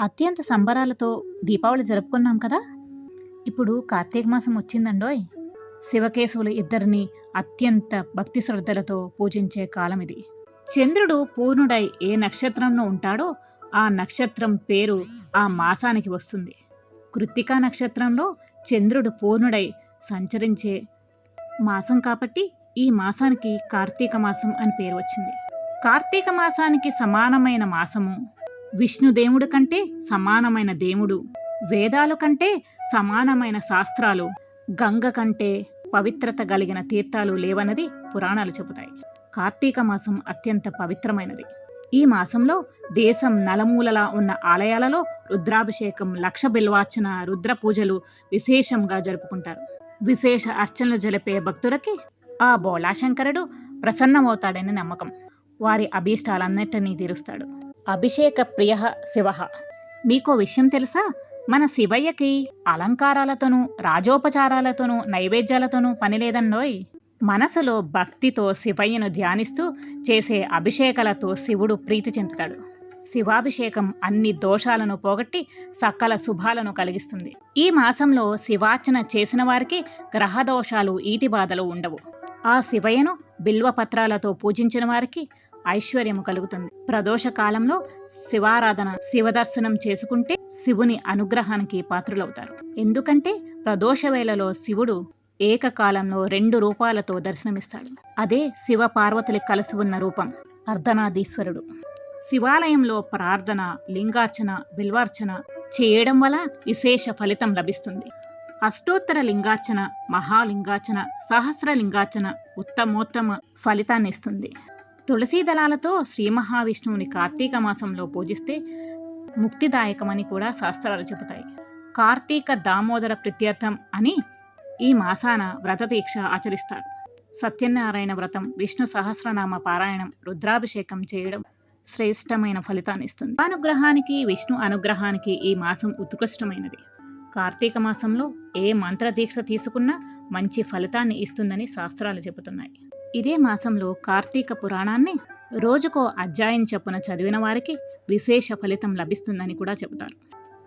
అత్యంత సంబరాలతో దీపావళి జరుపుకున్నాం కదా? ఇప్పుడు కార్తీక మాసం వచ్చిందండోయ్. శివకేశవులు ఇద్దరిని అత్యంత భక్తి శ్రద్ధలతో పూజించే కాలం ఇది. చంద్రుడు పూర్ణుడై ఏ నక్షత్రంలో ఉంటాడో ఆ నక్షత్రం పేరు ఆ మాసానికి వస్తుంది. కృత్తికా నక్షత్రంలో చంద్రుడు పూర్ణుడై సంచరించే మాసం కాబట్టి ఈ మాసానికి కార్తీక మాసం అని పేరు వచ్చింది. కార్తీక మాసానికి సమానమైన మాసము విష్ణుదేవుడు కంటే సమానమైన దేవుడు. వేదాలు కంటే సమానమైన శాస్త్రాలు. గంగ కంటే పవిత్రత కలిగిన తీర్థాలు లేవన్నది పురాణాలు చెబుతాయి. కార్తీక మాసం అత్యంత పవిత్రమైనది. ఈ మాసంలో దేశం నలమూలలా ఉన్న ఆలయాలలో రుద్రాభిషేకం లక్ష బిల్వార్చన రుద్ర పూజలు విశేషంగా జరుపుకుంటారు. విశేష అర్చనలు జరిపే భక్తులకి ఆ బోళాశంకరుడు ప్రసన్నమవుతాడని నమ్మకం. వారి అభీష్టాలన్నిటినీ తీరుస్తాడు. అభిషేక ప్రియ శివ. మీకో విషయం తెలుసా? మన శివయ్యకి అలంకారాలతోనూ రాజోపచారాలతోనూ నైవేద్యాలతోనూ పని లేదన్నోయ్. మనసులో భక్తితో శివయ్యను ధ్యానిస్తూ చేసే అభిషేకాలతో శివుడు ప్రీతి చెందుతాడు. శివాభిషేకం అన్ని దోషాలను పోగొట్టి సకల శుభాలను కలిగిస్తుంది. ఈ మాసంలో శివార్చన చేసిన వారికి గ్రహ దోషాలు ఈటి బాధలు ఉండవు. ఆ శివయ్యను బిల్వపత్రాలతో పూజించిన వారికి ఐశ్వర్యము కలుగుతుంది. ప్రదోష కాలంలో శివారాధన శివదర్శనం చేసుకుంటే శివుని అనుగ్రహానికి పాత్రులవుతారు. ఎందుకంటే ప్రదోష వేళలో శివుడు ఏకకాలంలో రెండు రూపాలతో దర్శనమిస్తాడు. అదే శివ పార్వతులు కలిసి ఉన్న రూపం అర్ధనాదీశ్వరుడు. శివాలయంలో ప్రార్థన లింగార్చన బిల్వార్చన చేయడం వల్ల విశేష ఫలితం లభిస్తుంది. అష్టోత్తర లింగార్చన మహాలింగార్చన సహస్ర లింగార్చన ఉత్తమోత్తమ ఫలితాన్ని ఇస్తుంది. తులసీ దళాలతో శ్రీ మహావిష్ణువుని కార్తీక మాసంలో పూజిస్తే ముక్తిదాయకమని కూడా శాస్త్రాలు చెబుతాయి. కార్తీక దామోదర ప్రత్యర్థం అని ఈ మాసాన వ్రతదీక్ష ఆచరిస్తారు. సత్యనారాయణ వ్రతం విష్ణు సహస్రనామ పారాయణం రుద్రాభిషేకం చేయడం శ్రేష్టమైన ఫలితాన్ని ఇస్తుంది. అనుగ్రహానికి విష్ణు అనుగ్రహానికి ఈ మాసం ఉత్కృష్టమైనది. కార్తీక మాసంలో ఏ మంత్ర దీక్ష తీసుకున్నా మంచి ఫలితాన్ని ఇస్తుందని శాస్త్రాలు చెబుతున్నాయి. ఇదే మాసంలో కార్తీక పురాణాన్ని రోజుకో అధ్యాయం చొప్పున చదివిన వారికి విశేష ఫలితం లభిస్తుందని కూడా చెబుతారు.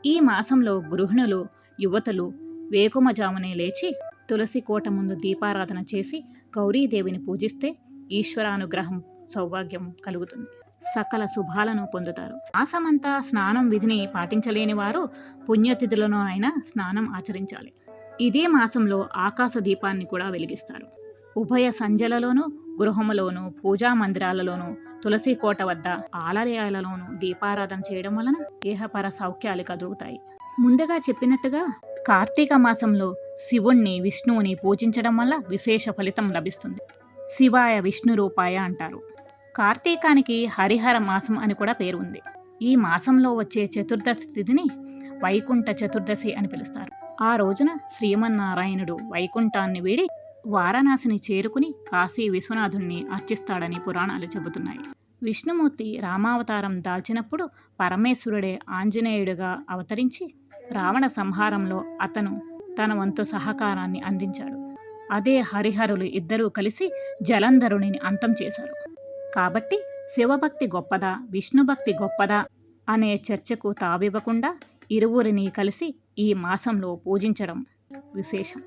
ఈ మాసంలో గృహిణులు యువతలు వేకుమజామునే లేచి తులసి కోట ముందు దీపారాధన చేసి గౌరీదేవిని పూజిస్తే ఈశ్వరానుగ్రహం సౌభాగ్యం కలుగుతుంది. సకల శుభాలను పొందుతారు. మాసమంతా స్నానం విధిని పాటించలేని వారు పుణ్యతిథులను అయినా స్నానం ఆచరించాలి. ఇదే మాసంలో ఆకాశ దీపాన్ని కూడా వెలిగిస్తారు. ఉభయ సంజలలోనూ గృహములోను పూజా మందిరాలలోనూ తులసి కోట వద్ద ఆలయాలలోనూ దీపారాధన చేయడం వలన దేహపర సౌఖ్యాలు కదుగుతాయి. ముందుగా చెప్పినట్టుగా కార్తీక మాసంలో శివుణ్ణి విష్ణువుని పూజించడం వల్ల విశేష ఫలితం లభిస్తుంది. శివాయ విష్ణు రూపాయ అంటారు. కార్తీకానికి హరిహర మాసం అని కూడా పేరు ఉంది. ఈ మాసంలో వచ్చే చతుర్దశి తిథిని వైకుంఠ చతుర్దశి అని పిలుస్తారు. ఆ రోజున శ్రీమన్నారాయణుడు వైకుంఠాన్ని వీడి వారణాసిని చేరుకుని కాశీ విశ్వనాథుణ్ణి అర్చిస్తాడని పురాణాలు చెబుతున్నాయి. విష్ణుమూర్తి రామావతారం దాల్చినప్పుడు పరమేశ్వరుడే ఆంజనేయుడిగా అవతరించి రావణ సంహారంలో అతను తన వంతు సహకారాన్ని అందించాడు. అదే హరిహరులు ఇద్దరూ కలిసి జలంధరుని అంతం చేశారు. కాబట్టి శివభక్తి గొప్పదా విష్ణుభక్తి గొప్పదా అనే చర్చకు తావివ్వకుండా ఇరువురిని కలిసి ఈ మాసంలో పూజించడం విశేషం.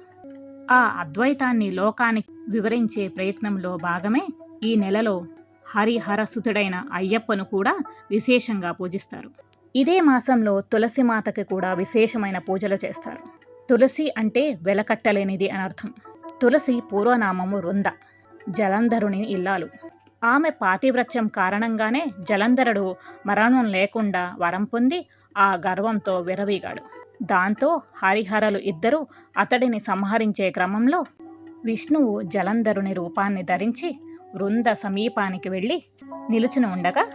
ఆ అద్వైతాన్ని లోకానికి వివరించే ప్రయత్నంలో భాగమే ఈ నెలలో హరిహరసుతుడైన అయ్యప్పను కూడా విశేషంగా పూజిస్తారు. ఇదే మాసంలో తులసి మాతకి కూడా విశేషమైన పూజలు చేస్తారు. తులసి అంటే వెలకట్టలేనిది అని అర్థం. తులసి పూర్వనామము రుంద జలంధరుని ఇల్లాలు. ఆమె పాతివ్రత్యం కారణంగానే జలంధరుడు మరణం లేకుండా వరం పొంది ఆ గర్వంతో విరవీగాడు. దాంతో హరిహరలు ఇద్దరూ అతడిని సంహరించే క్రమంలో విష్ణువు జలంధరుని రూపాన్ని ధరించి వృంద సమీపానికి వెళ్ళి నిలుచుని ఉండగా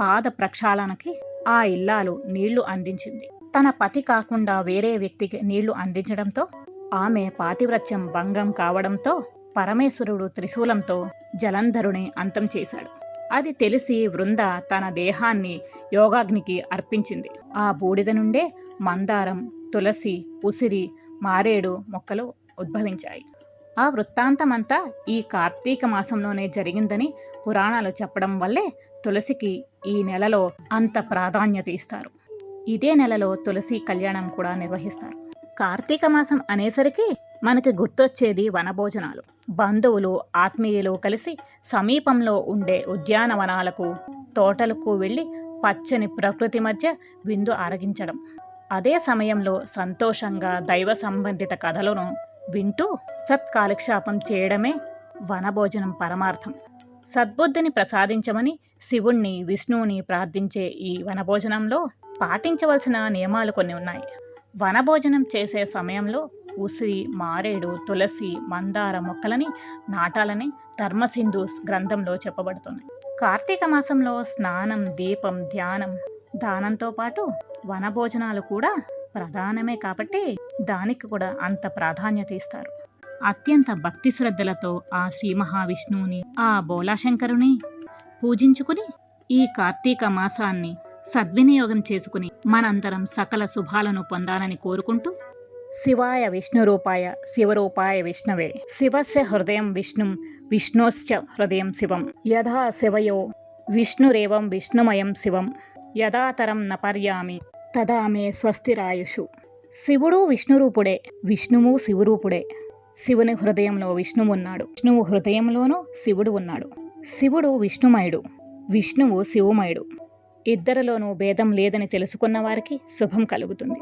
పాద ప్రక్షాళనకి ఆ ఇల్లాలు నీళ్ళు అందించింది. తన పతి కాకుండా వేరే వ్యక్తికి నీళ్ళు అందించడంతో ఆమె పాతివ్రత్యం భంగం కావడంతో పరమేశ్వరుడు త్రిశూలంతో జలంధరుని అంతం చేశాడు. అది తెలిసి వృంద తన దేహాన్ని యోగాగ్నికి అర్పించింది. ఆ బూడిద నుండే మందారం తులసి ఉసిరి మారేడు మొక్కలు ఉద్భవించాయి. ఆ వృత్తాంతమంతా ఈ కార్తీక మాసంలోనే జరిగిందని పురాణాలు చెప్పడం వల్లే తులసికి ఈ నెలలో అంత ప్రాధాన్యత ఇస్తారు. ఇదే నెలలో తులసి కళ్యాణం కూడా నిర్వహిస్తారు. కార్తీక మాసం అనేసరికి మనకి గుర్తొచ్చేది వనభోజనాలు. బంధువులు ఆత్మీయులు కలిసి సమీపంలో ఉండే ఉద్యానవనాలకు తోటలకు వెళ్ళి పచ్చని ప్రకృతి మధ్య విందు ఆరగించడం. అదే సమయంలో సంతోషంగా దైవ సంబంధిత కథలను వింటూ సత్కాలక్షేపం చేయడమే వనభోజనం పరమార్థం. సద్బుద్ధిని ప్రసాదించమని శివుణ్ణి విష్ణువుని ప్రార్థించే ఈ వనభోజనంలో పాటించవలసిన నియమాలు కొన్ని ఉన్నాయి. వనభోజనం చేసే సమయంలో ఉసిరి మారేడు తులసి మందార మొక్కలని నాటాలని ధర్మసింధు గ్రంథంలో చెప్పబడుతుంది కార్తీక మాసంలో స్నానం దీపం ధ్యానం దానంతో పాటు వనభోజనాలు కూడా ప్రధానమే కాబట్టి దానికి కూడా అంత ప్రాధాన్యత ఇస్తారు. అత్యంత భక్తి శ్రద్ధలతో ఆ శ్రీ మహావిష్ణువుని ఆ బోలాశంకరుని పూజించుకుని ఈ కార్తీక మాసాన్ని సద్వినియోగం చేసుకుని మనందరం సకల శుభాలను పొందాలని కోరుకుంటూ శివాయ విష్ణు రూపాయ శివరూపాయ విష్ణవే. శివస్య హృదయం విష్ణుం విష్ణోశ్చ హృదయం శివం. యథా శివయో విష్ణురేవం విష్ణుమయం శివం. యథాతరం నపర్యామి తదామే తదా మే స్వస్తిరాయుషు. శివుడు విష్ణురూపుడే విష్ణువు శివరూపుడే. శివుని హృదయంలో విష్ణువున్నాడు విష్ణువు హృదయంలోనూ శివుడు ఉన్నాడు. శివుడు విష్ణుమయుడు. విష్ణువు శివమయుడు. ఇద్దరిలోనూ భేదం లేదని తెలుసుకున్న వారికి శుభం కలుగుతుంది.